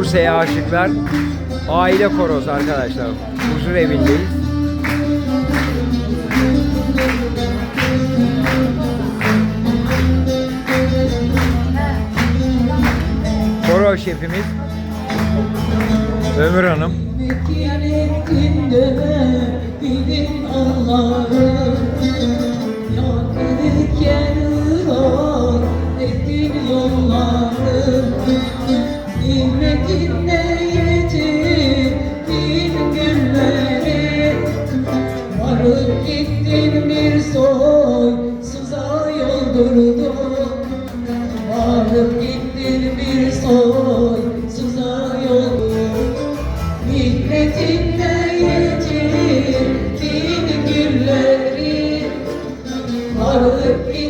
Bursa'ya aşıklar aile korosu arkadaşlar. Huzur evindeyiz. Koro şefimiz Ömür Hanım. Ettin Varıp gittin bir soysuza yoldurdun Varıp gittin bir soysuza yoldurdun Milletinle yetirdin gülleri. Varıp gittin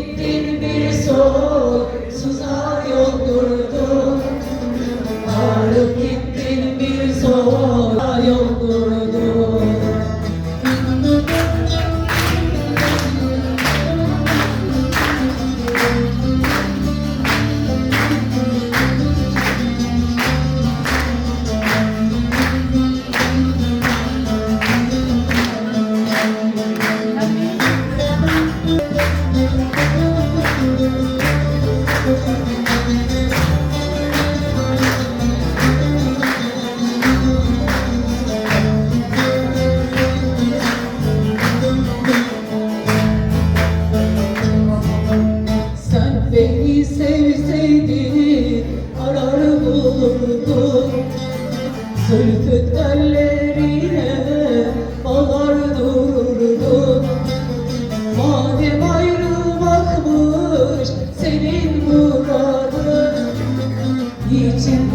Zülfü tellerine bağlar dururdun Madem ayrılmakmış senin muradın Niçin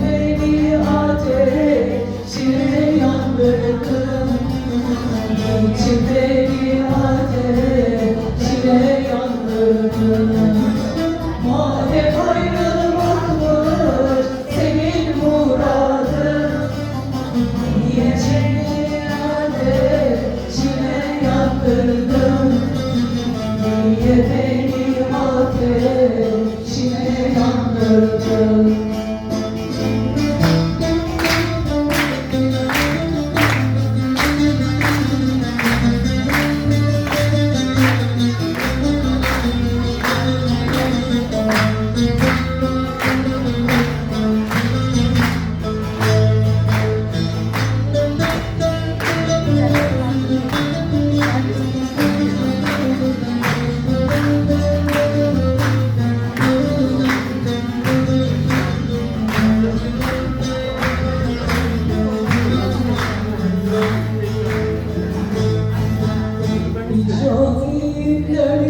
Yeah.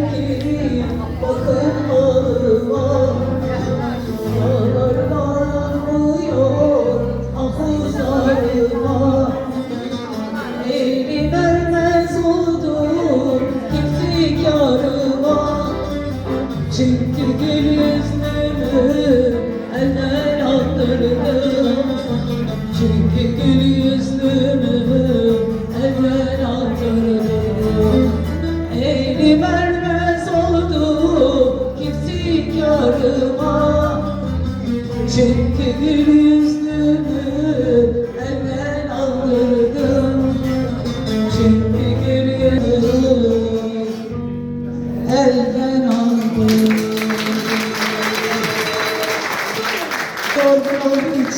Elden aldırdım. Çünkü gül yüzlümü elden için